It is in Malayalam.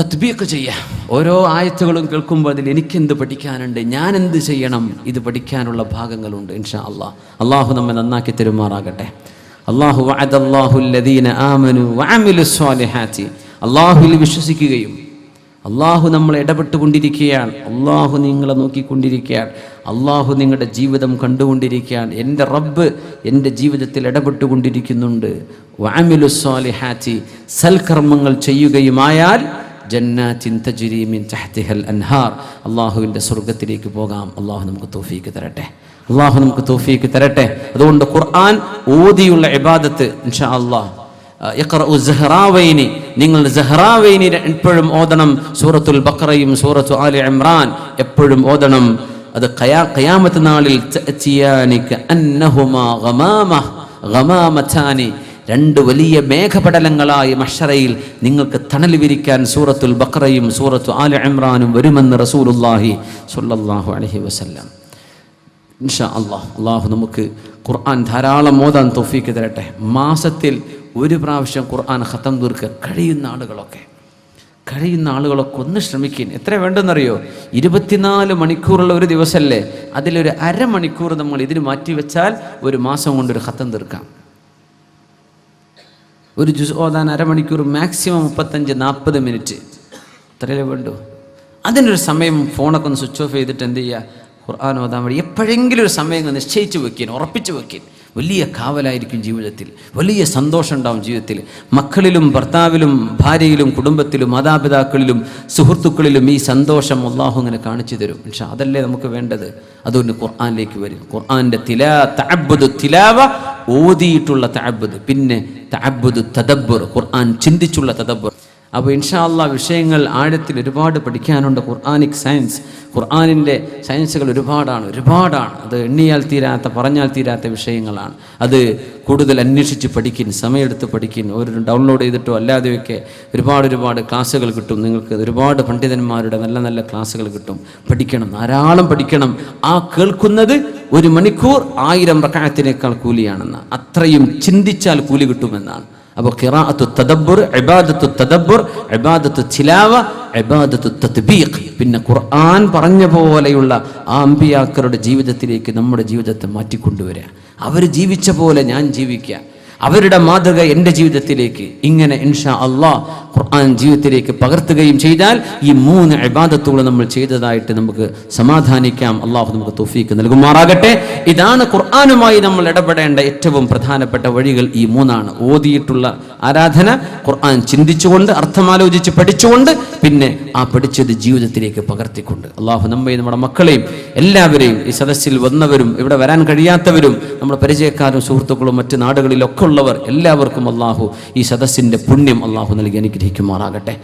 തത്ബീക്ക് ചെയ്യുക ഓരോ ആയത്തുകളും കേൾക്കുമ്പോൾ അതിൽ എനിക്കെന്ത് പഠിക്കാനുണ്ട്? ഞാൻ എന്ത് ചെയ്യണം? ഇത് പഠിക്കാനുള്ള ഭാഗങ്ങളുണ്ട് ഇൻഷാ അള്ളാഹ് അള്ളാഹു നമ്മെ നന്നാക്കി തെരുമാറാകട്ടെ. അള്ളാഹു ആമനു അള്ളാഹുവിൽ വിശ്വസിക്കുകയും അള്ളാഹു നമ്മളെ ഇടപെട്ടുകൊണ്ടിരിക്കുകയാണ് അള്ളാഹു നിങ്ങളെ നോക്കിക്കൊണ്ടിരിക്കുകയാണ് അള്ളാഹു നിങ്ങളുടെ ജീവിതം കണ്ടുകൊണ്ടിരിക്കുകയാണ് എന്റെ റബ്ബ് എന്റെ ജീവിതത്തിൽ ഇടപെട്ടുകൊണ്ടിരിക്കുന്നുണ്ട്. വാമിലുസ്വാലി സ്വാലിഹാത്തി. സൽക്കർമ്മങ്ങൾ ചെയ്യുകയുമായാൽ ജന്നാത്തിൻ തജ്രീമിൻ തഹ്തിഹൽ അൻഹാർ. അള്ളാഹുവിന്റെ സ്വർഗത്തിലേക്ക് പോകാം. അള്ളാഹു നമുക്ക് തോഫീക്ക് തരട്ടെ. അള്ളാഹു നമുക്ക് തോഫീക്ക് തരട്ടെ. അതുകൊണ്ട് ഖുർആൻ ഓതിയുള്ള ഇബാദത്ത് ഇൻഷാ അള്ളാഹ് നിങ്ങൾ എപ്പോഴും ഓതണം. സൂറത്തുൽ ബഖറയും സൂറത്തു ആലി ഇമ്രാൻ എപ്പോഴും ഓതണം. അത് ഖയാ കയാമത്ത് നാളിൽ രണ്ട് വലിയ മേഘപടലങ്ങളായി മഷറയിൽ നിങ്ങൾക്ക് തണൽ വിരിക്കാൻ സൂറത്തുൽ ബക്രയും സൂറത്തു ആല ഇമ്രാനും വരുമെന്ന് റസൂലുള്ളാഹി സ്വല്ലല്ലാഹു അലഹി വസല്ലം. ഇൻഷാ അള്ളാഹ് അള്ളാഹു നമുക്ക് ഖുർആൻ ധാരാളം മോതാൻ തൊഫീക്ക് തരട്ടെ. മാസത്തിൽ ഒരു പ്രാവശ്യം ഖുർആൻ ഖത്തം തീർക്കുക കഴിയുന്ന ആളുകളൊക്കെ കഴിയുന്ന ആളുകളൊക്കെ ഒന്ന് ശ്രമിക്കും എത്ര വേണ്ടെന്നറിയോ? ഇരുപത്തിനാല് മണിക്കൂറുള്ള ഒരു ദിവസമല്ലേ അതിലൊരു അരമണിക്കൂർ നമ്മൾ ഇതിന് മാറ്റിവെച്ചാൽ ഒരു മാസം കൊണ്ടൊരു ഖത്തം തീർക്കാം. ഒരു ജുസ് ഓതാൻ അരമണിക്കൂർ മാക്സിമം മുപ്പത്തഞ്ച് നാൽപ്പത് മിനിറ്റ് അത്രയല്ലേ വേണ്ടു? അതിനൊരു സമയം ഫോണൊക്കെ ഒന്ന് സ്വിച്ച് ഓഫ് ചെയ്തിട്ട് എന്ത് ചെയ്യുക? ഖുർആൻ ഓതാൻ വേണ്ടി എപ്പോഴെങ്കിലും ഒരു സമയം നിശ്ചയിച്ച് വെക്കാൻ ഉറപ്പിച്ച് വെക്കാൻ. വലിയ കാവലായിരിക്കും ജീവിതത്തിൽ. വലിയ സന്തോഷം ഉണ്ടാവും ജീവിതത്തിൽ. മക്കളിലും ഭർത്താവിലും ഭാര്യയിലും കുടുംബത്തിലും മാതാപിതാക്കളിലും സുഹൃത്തുക്കളിലും ഈ സന്തോഷം അള്ളാഹു ഇങ്ങനെ കാണിച്ചു തരും. പക്ഷെ അതല്ലേ നമുക്ക് വേണ്ടത്? അതുകൊണ്ട് ഖുർആാനിലേക്ക് വരും. ഖുർആാന്റെ തിലാ തഅബ്ബുദ് തിലാവ ഓതിയിട്ടുള്ള തഅബ്ബുദ്. പിന്നെ തഅബ്ബുദ് തദബ്ബുർ. ഖുർആൻ ചിന്തിച്ചുള്ള തദബ്ബുർ. അപ്പോൾ ഇൻഷാല്ല വിഷയങ്ങൾ ആഴത്തിൽ ഒരുപാട് പഠിക്കാനുണ്ട്. ഖുർആാനിക് സയൻസ് ഖുർആാനിന്റെ സയൻസുകൾ ഒരുപാടാണ് ഒരുപാടാണ്. അത് എണ്ണിയാൽ തീരാത്ത പറഞ്ഞാൽ തീരാത്ത വിഷയങ്ങളാണ്. അത് കൂടുതൽ അന്വേഷിച്ച് പഠിക്കും സമയമെടുത്ത് പഠിക്കും. ഒരു ഡൗൺലോഡ് ചെയ്തിട്ടോ അല്ലാതെയൊക്കെ ഒരുപാട് ഒരുപാട് ക്ലാസ്സുകൾ കിട്ടും. നിങ്ങൾക്ക് ഒരുപാട് പണ്ഡിതന്മാരുടെ നല്ല നല്ല ക്ലാസ്സുകൾ കിട്ടും. പഠിക്കണം ധാരാളം പഠിക്കണം. ആ കേൾക്കുന്നത് ഒരു മണിക്കൂർ ആയിരം റക്കായത്തിനേക്കാൾ കൂലിയാണെന്ന് അത്രയും ചിന്തിച്ചാൽ കൂലി കിട്ടുമെന്നാണ്. അപ്പോൾ ഖിറാഅത്തു തദബ്ബുർ ഇബാദത്തു തദബ്ബുർ ഇബാദത്തു ചിലാവ ഇബാദത്തു തത്ബീഖ്. പിന്നെ ഖുർആൻ പറഞ്ഞ പോലെയുള്ള ആ അമ്പിയാക്കളുടെ ജീവിതത്തിലേക്ക് നമ്മുടെ ജീവിതത്തെ മാറ്റിക്കൊണ്ടുവരിക. അവർ ജീവിച്ച പോലെ ഞാൻ ജീവിക്കുക. അവരുടെ മാതൃക എന്റെ ജീവിതത്തിലേക്ക് ഇങ്ങനെ ഇൻഷാ അള്ളാഹ് ഖുർആൻ ജീവിതത്തിലേക്ക് പകർത്തുകയും ചെയ്താൽ ഈ മൂന്ന് അബാദത്തുകൾ നമ്മൾ ചെയ്തതായിട്ട് നമുക്ക് സമാധാനിക്കാം. അള്ളാഹു നമുക്ക് തോഫീക്ക് നൽകുമാറാകട്ടെ. ഇതാണ് ഖുർആാനുമായി നമ്മൾ ഇടപെടേണ്ട ഏറ്റവും പ്രധാനപ്പെട്ട വഴികൾ ഈ മൂന്നാണ്. ഓതിയിട്ടുള്ള ആരാധന ഖുർആൻ ചിന്തിച്ചുകൊണ്ട് അർത്ഥമാലോചിച്ച് പഠിച്ചുകൊണ്ട് പിന്നെ ആ പഠിച്ചത് ജീവിതത്തിലേക്ക് പകർത്തിക്കൊണ്ട്. അള്ളാഹു നമ്മയും നമ്മുടെ മക്കളെയും എല്ലാവരെയും ഈ സദസ്സിൽ വന്നവരും ഇവിടെ വരാൻ കഴിയാത്തവരും നമ്മുടെ പരിചയക്കാരും സുഹൃത്തുക്കളും മറ്റ് നാടുകളിലൊക്കെ ഉള്ളവർ എല്ലാവർക്കും അള്ളാഹു ഈ സദസ്സിന്റെ പുണ്യം അള്ളാഹു നൽകി അനുഗ്രഹിക്കുമാറാകട്ടെ.